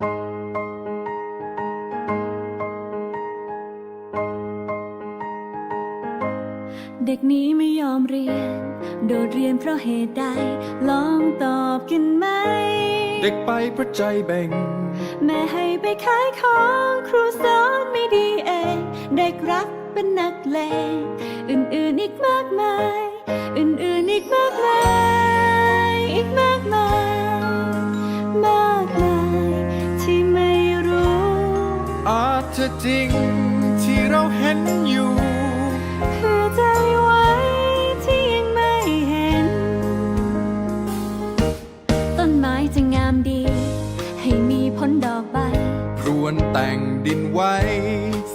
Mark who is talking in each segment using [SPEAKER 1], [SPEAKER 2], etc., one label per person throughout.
[SPEAKER 1] เด็กนี้ไม่ยอมเรียน โดดเรียนเพราะเหตุใด ลองตอบกันไหม
[SPEAKER 2] เด็กไปเพราะใจแบ่ง
[SPEAKER 1] แม่ให้ไปขายของครูสอนไม่ดีเอง เด็กรักเป็นนักเลง อื่นๆอีกมากมาย อื่นๆอีกมาก อา
[SPEAKER 2] จจะจริงที่เราเห็นอยู่
[SPEAKER 1] เพื่อใจไว้ที่ยังไม่เห็น ต้นไม้จะงามดี ให้มีผลดอกใบ
[SPEAKER 2] พรวนแต่งดินไว้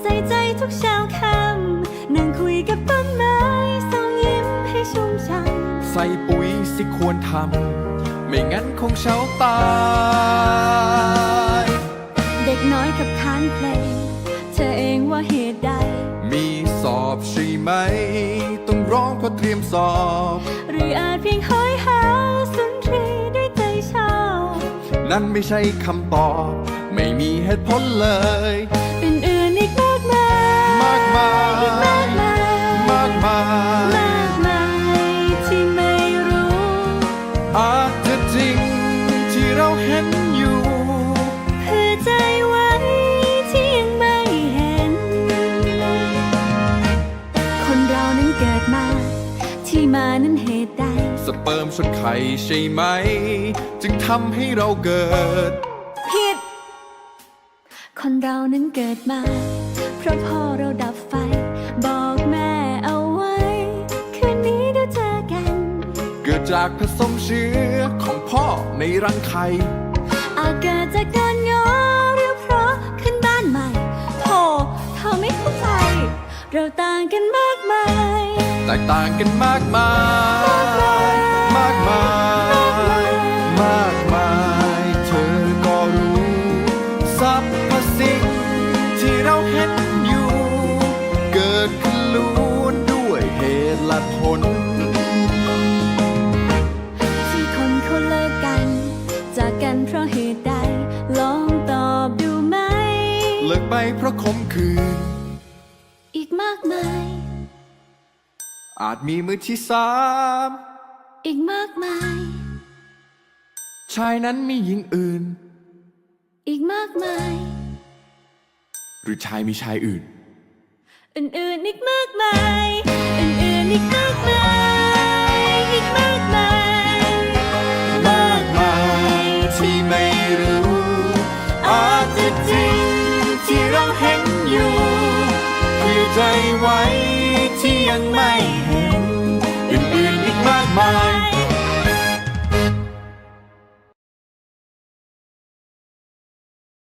[SPEAKER 1] ใส่ใจทุกเช้าค่ำนั่งคุยกับต้นไม้ส่งยิ้มให้ชุ่มช่ำ
[SPEAKER 2] ใส่ปุ๋ยสิควรทำไม่งั้นคงเช้าตาย
[SPEAKER 1] เด็ก น้อยกับคานเพลง เธอเองว่าเหตุใด
[SPEAKER 2] มีสอบใช่ไหม ต้องร้องเพราะเตรียมสอบ
[SPEAKER 1] หรืออาจเพียงหอยหาสุนทรีด้วยใจชอบ
[SPEAKER 2] นั่นไม่ใช่คำตอบ ไม่มีเหตุผลเลย
[SPEAKER 1] อื่น
[SPEAKER 2] นั้
[SPEAKER 1] นเหตุใด
[SPEAKER 2] สเปิร์มชนไข่ใช่ไหม จึงทำให้เราเกิด
[SPEAKER 1] ผิด คนเรานั้นเกิดมา เพราะพ่อเราดับไฟ บอกแม่เอาไว้ คืนนี้เดี๋ยวเจอกัน
[SPEAKER 2] เกิดจากผสมเชื้อของพ่อในรังไข่
[SPEAKER 1] อาจเกิดจากการง้อหรือเพราะขึ้นบ้านใหม่โธ่เธอไม่เข้าใจ เราต่างกันมากมาย
[SPEAKER 2] แตกต่างกันมากมาย มากมาย มากมาย เธอก็รู้สรรพสิ่งที่เราเห็นอยู่ เกิดขึ้นล้วนด้วยเหตุและผล
[SPEAKER 1] ที่คนเขาเลิกกัน จากกันเพราะเหตุใด ลองตอบดูไหม
[SPEAKER 2] เลิกไปเพราะขมขืน
[SPEAKER 1] อีกมากมาย
[SPEAKER 2] อาจมีมือที่สาม
[SPEAKER 1] อีกมากมาย
[SPEAKER 2] ชายนั้นมีหญิงอื่น
[SPEAKER 1] อีกมากมาย
[SPEAKER 2] หรือชายมีชายอื่น
[SPEAKER 1] อื่นๆอีกมากมาย อื่นๆอีกมากมาย อีกมากมาย
[SPEAKER 2] มากมายที่ไม่รู้อาจจะจริงที่เราเห็นอยู่เพื่อใจไว้ที่ยังไม่ เ